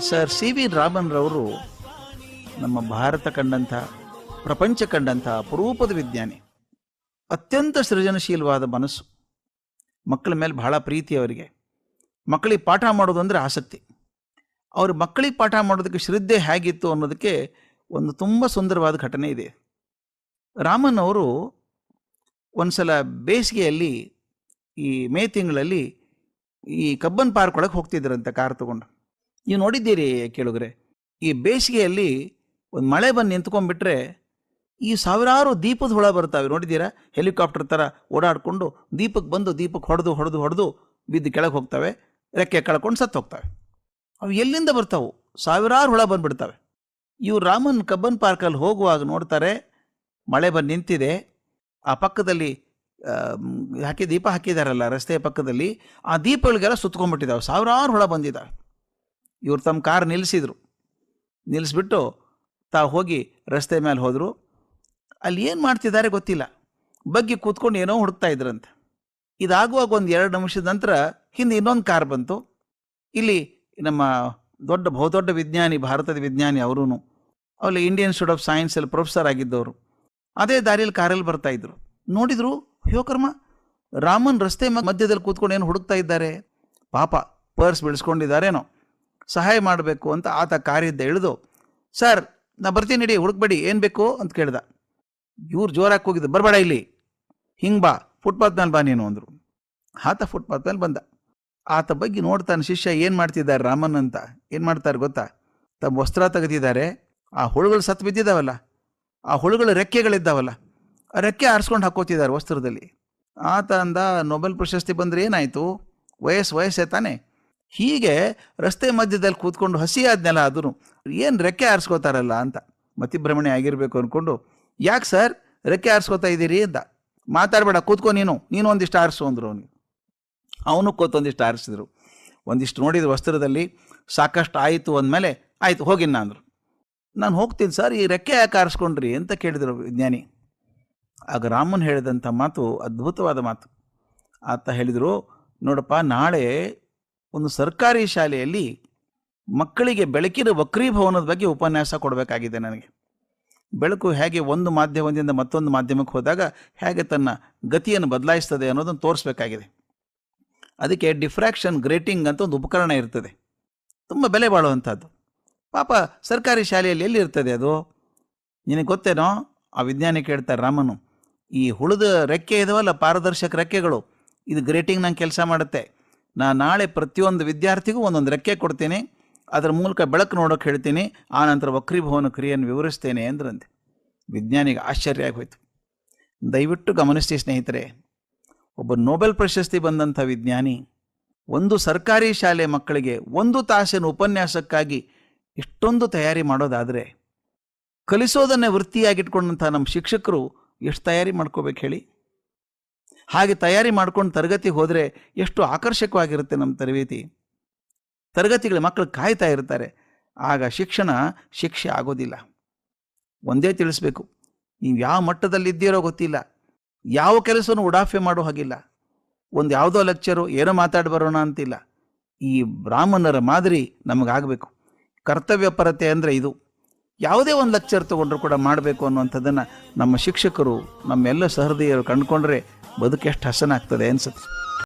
Sir, C V ರಾಮನ್ರವರು ನಮ್ಮ ಭಾರತ ಕಂಡಂಥ, ಪ್ರಪಂಚ ಕಂಡಂಥ ಅಪರೂಪದ ವಿಜ್ಞಾನಿ. ಅತ್ಯಂತ ಸೃಜನಶೀಲವಾದ ಮನಸ್ಸು. ಮಕ್ಕಳ ಮೇಲೆ ಬಹಳ ಪ್ರೀತಿ ಅವರಿಗೆ. ಮಕ್ಕಳಿಗೆ ಪಾಠ ಮಾಡೋದು ಅಂದರೆ ಆಸಕ್ತಿ. ಅವರು ಮಕ್ಕಳಿಗೆ ಪಾಠ ಮಾಡೋದಕ್ಕೆ ಶ್ರದ್ಧೆ ಹೇಗಿತ್ತು ಅನ್ನೋದಕ್ಕೆ ಒಂದು ತುಂಬ ಸುಂದರವಾದ ಘಟನೆ ಇದೆ. ರಾಮನ್ ಅವರು ಒಂದ್ಸಲ ಬೇಸಿಗೆಯಲ್ಲಿ ಈ ಮೇ ತಿಂಗಳಲ್ಲಿ ಈ ಕಬ್ಬನ್ ಪಾರ್ಕ್ ಒಳಗೆ ಹೋಗ್ತಿದ್ರಂತೆ ಕಾರ್ ತಗೊಂಡು. ನೀವು ನೋಡಿದ್ದೀರಿ ಕೇಳುಗರೆ, ಈ ಬೇಸಿಗೆಯಲ್ಲಿ ಒಂದು ಮಳೆ ಬಂದು ನಿಂತ್ಕೊಂಡ್ಬಿಟ್ರೆ ಈ ಸಾವಿರಾರು ದೀಪದ ಹುಳ ಬರ್ತಾವೆ ನೋಡಿದ್ದೀರಾ? ಹೆಲಿಕಾಪ್ಟರ್ ಥರ ಓಡಾಡಿಕೊಂಡು ದೀಪಕ್ಕೆ ಬಂದು ದೀಪಕ್ಕೆ ಹೊಡೆದು ಹೊಡೆದು ಹೊಡೆದು ಬಿದ್ದು ಕೆಳಗೆ ಹೋಗ್ತವೆ, ರೆಕ್ಕೆ ಕಳ್ಕೊಂಡು ಸತ್ತು ಹೋಗ್ತವೆ. ಅವು ಎಲ್ಲಿಂದ ಬರ್ತಾವೆ? ಸಾವಿರಾರು ಹುಳ ಬಂದುಬಿಡ್ತವೆ. ಇವು ರಾಮನ್ ಕಬ್ಬನ್ ಪಾರ್ಕಲ್ಲಿ ಹೋಗುವಾಗ ನೋಡ್ತಾರೆ, ಮಳೆ ಬಂದು ನಿಂತಿದೆ, ಆ ಪಕ್ಕದಲ್ಲಿ ಹಾಕಿ ದೀಪ ಹಾಕಿದಾರಲ್ಲ ರಸ್ತೆಯ ಪಕ್ಕದಲ್ಲಿ, ಆ ದೀಪಗಳಿಗೆಲ್ಲ ಸುತ್ಕೊಂಡ್ಬಿಟ್ಟಿದ್ದಾವೆ ಸಾವಿರಾರು ಹುಳ ಬಂದಿದ್ದಾವೆ ಇವ್ರು ತಮ್ಮ ಕಾರ್ ನಿಲ್ಲಿಸಿದ್ರು. ನಿಲ್ಲಿಸ್ಬಿಟ್ಟು ತಾವು ಹೋಗಿ ರಸ್ತೆ ಮೇಲೆ ಹೋದರು. ಅಲ್ಲಿ ಏನು ಮಾಡ್ತಿದ್ದಾರೆ ಗೊತ್ತಿಲ್ಲ. ಬಗ್ಗೆ ಕೂತ್ಕೊಂಡು ಏನೋ ಹುಡುಕ್ತಾ ಇದ್ರಂತೆ. ಇದಾಗುವಾಗ ಒಂದು ಎರಡು ನಿಮಿಷದ ನಂತರ ಹಿಂದೆ ಇನ್ನೊಂದು ಕಾರ್ ಬಂತು. ಇಲ್ಲಿ ನಮ್ಮ ದೊಡ್ಡ ಬಹುದೊಡ್ಡ ವಿಜ್ಞಾನಿ, ಭಾರತದ ವಿಜ್ಞಾನಿ ಅವರೂ ಅವಲ್ಲಿ ಇಂಡಿಯನ್ ಇನ್ಸ್ಟಿಟ್ಯೂಟ್ ಆಫ್ ಸೈನ್ಸಲ್ಲಿ ಪ್ರೊಫೆಸರ್ ಆಗಿದ್ದವರು. ಅದೇ ದಾರಿಯಲ್ಲಿ ಕಾರಲ್ಲಿ ಬರ್ತಾ ಇದ್ರು. ನೋಡಿದ್ರು, ಅಯ್ಯೋ ಕರ್ಮ, ರಾಮನ್ ರಸ್ತೆ ಮಧ್ಯದಲ್ಲಿ ಕೂತ್ಕೊಂಡು ಏನು ಹುಡುಕ್ತಾ ಇದ್ದಾರೆ? ಪಾಪ, ಪರ್ಸ್ ಬಿಡಿಸ್ಕೊಂಡಿದ್ದಾರೇನೋ. ಸಹಾಯ ಮಾಡಬೇಕು ಅಂತ ಆತ ಕಾರಿದ್ದ ಇಳಿದು, ಸರ್, ನಾ ಬರ್ತೀನಿ ನಡಿ ಹುಡುಕ್ಬೇಡಿ, ಏನು ಬೇಕು? ಅಂತ ಕೇಳ್ದ. ಇವ್ರು ಜೋರಾಗಿ ಹೋಗಿದ್ದು ಬರಬೇಡ ಇಲ್ಲಿ. ಹಿಂಗೆ ಬಾ, ಫುಟ್ಪಾತ್ ಮೇಲೆ ಬಾ ನೀನು, ಅಂದರು. ಆತ ಫುಟ್ಪಾತ್ ಮೇಲೆ ಬಂದ. ಆತ ಬಗ್ಗೆ ನೋಡ್ತಾನೆ ಶಿಷ್ಯ, ಏನು ಮಾಡ್ತಿದ್ದಾರೆ ರಾಮನ್ ಅಂತ? ಏನು ಮಾಡ್ತಾರೆ ಗೊತ್ತಾ? ತಮ್ಮ ವಸ್ತ್ರ ತೆಗೆದಿದ್ದಾರೆ, ಆ ಹುಳುಗಳು ಸತ್ತು ಬಿದ್ದಿದ್ದಾವಲ್ಲ ಆ ಹುಳುಗಳು ರೆಕ್ಕೆಗಳಿದ್ದಾವಲ್ಲ, ಆ ರೆಕ್ಕೆ ಆರಿಸ್ಕೊಂಡು ಹಾಕೋತಿದ್ದಾರೆ ವಸ್ತ್ರದಲ್ಲಿ. ಆತ ಅಂದ, ನೊಬೆಲ್ ಪ್ರಶಸ್ತಿ ಬಂದರೆ ಏನಾಯಿತು? ವಯಸ್ಸು ವಯಸ್ಸೇ ತಾನೆ? ಹೀಗೆ ರಸ್ತೆ ಮಧ್ಯದಲ್ಲಿ ಕೂತ್ಕೊಂಡು ಹಸಿ ಆದ್ನೆಲ್ಲ ಅದನ್ನು ಏನು ರೆಕ್ಕೆ ಆರಿಸ್ಕೋತಾರಲ್ಲ ಅಂತ ಮತಿಭ್ರಮಣೆ ಆಗಿರಬೇಕು ಅಂದ್ಕೊಂಡು ಯಾಕೆ ಸರ್ ರೆಕ್ಕೆ ಆರಿಸ್ಕೋತಾ ಇದ್ದೀರಿ? ಅಂತ, ಮಾತಾಡಬೇಡ, ಕೂತ್ಕೊ ನೀನು ನೀನು ಒಂದಿಷ್ಟು ಆರಿಸು, ಅಂದರು ಅವನಿಗೆ. ಅವನು ಕೂತೊಂದಿಷ್ಟು ಆರಿಸಿದ್ರು. ಒಂದಿಷ್ಟು ನೋಡಿದ ವಸ್ತ್ರದಲ್ಲಿ, ಸಾಕಷ್ಟು ಆಯಿತು ಅಂದಮೇಲೆ ಆಯಿತು ಹೋಗಿನ್ನ ಅಂದರು. ನಾನು ಹೋಗ್ತೀನಿ ಸರ್, ಈ ರೆಕ್ಕೆ ಯಾಕೆ ಆರಿಸ್ಕೊಂಡ್ರಿ? ಅಂತ ಕೇಳಿದರು ವಿಜ್ಞಾನಿ. ಆಗ ರಾಮನ್ ಹೇಳಿದಂಥ ಮಾತು ಅದ್ಭುತವಾದ ಮಾತು. ಆತ ಹೇಳಿದರು, ನೋಡಪ್ಪ, ನಾಳೆ ಒಂದು ಸರ್ಕಾರಿ ಶಾಲೆಯಲ್ಲಿ ಮಕ್ಕಳಿಗೆ ಬೆಳಕಿನ ವಕ್ರೀಭವನದ ಬಗ್ಗೆ ಉಪನ್ಯಾಸ ಕೊಡಬೇಕಾಗಿದೆ ನನಗೆ. ಬೆಳಕು ಹೇಗೆ ಒಂದು ಮಾಧ್ಯಮದಿಂದ ಮತ್ತೊಂದು ಮಾಧ್ಯಮಕ್ಕೆ ಹೋದಾಗ ಹೇಗೆ ತನ್ನ ಗತಿಯನ್ನು ಬದಲಾಯಿಸ್ತದೆ ಅನ್ನೋದನ್ನು ತೋರಿಸ್ಬೇಕಾಗಿದೆ. ಅದಕ್ಕೆ ಡಿಫ್ರಾಕ್ಷನ್ ಗ್ರೇಟಿಂಗ್ ಅಂತ ಒಂದು ಉಪಕರಣ ಇರ್ತದೆ. ತುಂಬ ಬೆಲೆ ಬಾಳುವಂಥದ್ದು. ಪಾಪ ಸರ್ಕಾರಿ ಶಾಲೆಯಲ್ಲಿ ಎಲ್ಲಿ ಇರ್ತದೆ ಅದು? ನಿನಗೆ ಗೊತ್ತೇನೋ? ಆ ವಿಜ್ಞಾನಿ ಕೇಳ್ತಾರೆ ರಾಮನು, ಈ ಹುಳದ ರೆಕ್ಕೆ ಇದಾವಲ್ಲ ಪಾರದರ್ಶಕ ರೆಕ್ಕೆಗಳು, ಇದು ಗ್ರೇಟಿಂಗ್ ನಂಗೆ ಕೆಲಸ ಮಾಡುತ್ತೆ. ನಾನು ನಾಳೆ ಪ್ರತಿಯೊಂದು ವಿದ್ಯಾರ್ಥಿಗೂ ಒಂದೊಂದು ರೆಕ್ಕೆ ಕೊಡ್ತೀನಿ. ಅದರ ಮೂಲಕ ಬೆಳಕು ನೋಡೋಕೆ ಹೇಳ್ತೀನಿ. ಆನಂತರ ವಕ್ರೀಭವನ ಕ್ರಿಯೆಯನ್ನು ವಿವರಿಸ್ತೇನೆ ಅಂದ್ರಂತೆ ವಿಜ್ಞಾನಿಗೆ ಆಶ್ಚರ್ಯ ಆಗೋಯ್ತು. ದಯವಿಟ್ಟು ಗಮನಿಸಿ ಸ್ನೇಹಿತರೆ, ಒಬ್ಬ ನೋಬೆಲ್ ಪ್ರಶಸ್ತಿ ಬಂದಂಥ ವಿಜ್ಞಾನಿ ಒಂದು ಸರ್ಕಾರಿ ಶಾಲೆ ಮಕ್ಕಳಿಗೆ ಒಂದು ತಾಸಿನ ಉಪನ್ಯಾಸಕ್ಕಾಗಿ ಇಷ್ಟೊಂದು ತಯಾರಿ ಮಾಡೋದಾದರೆ ಕಲಿಸೋದನ್ನೇ ವೃತ್ತಿಯಾಗಿಟ್ಕೊಂಡಂಥ ನಮ್ಮ ಶಿಕ್ಷಕರು ಎಷ್ಟು ತಯಾರಿ ಮಾಡ್ಕೋಬೇಕು ಹೇಳಿ? ಹಾಗೆ ತಯಾರಿ ಮಾಡ್ಕೊಂಡು ತರಗತಿ ಹೋದರೆ ಎಷ್ಟು ಆಕರ್ಷಕವಾಗಿರುತ್ತೆ ನಮ್ಮ ತರಬೇತಿ. ತರಗತಿಗಳ ಮಕ್ಕಳು ಕಾಯ್ತಾ ಇರ್ತಾರೆ. ಆಗ ಶಿಕ್ಷಣ ಶಿಕ್ಷೆ ಆಗೋದಿಲ್ಲ. ಒಂದೇ ತಿಳಿಸ್ಬೇಕು. ನೀವು ಯಾವ ಮಟ್ಟದಲ್ಲಿದ್ದೀರೋ ಗೊತ್ತಿಲ್ಲ. ಯಾವ ಕೆಲಸನೂ ಉಡಾಫೆ ಮಾಡೋ ಹಾಗಿಲ್ಲ. ಒಂದು ಯಾವುದೋ ಲೆಕ್ಚರು ಏನೋ ಮಾತಾಡಿ ಬರೋಣ ಅಂತಿಲ್ಲ. ಈ ಬ್ರಾಹ್ಮಣರ ಮಾದರಿ ನಮಗಾಗಬೇಕು. ಕರ್ತವ್ಯ ಪರತೆ ಅಂದರೆ ಇದು. ಯಾವುದೇ ಒಂದು ಲೆಕ್ಚರ್ ತೊಗೊಂಡ್ರು ಕೂಡ ಮಾಡಬೇಕು ಅನ್ನುವಂಥದ್ದನ್ನು ನಮ್ಮ ಶಿಕ್ಷಕರು, ನಮ್ಮೆಲ್ಲ ಸಹೃದಯರು ಕಂಡುಕೊಂಡ್ರೆ ಬದುಕೆಷ್ಟು ಹಸನಾಗ್ತದೆ ಅನ್ಸುತ್ತೆ.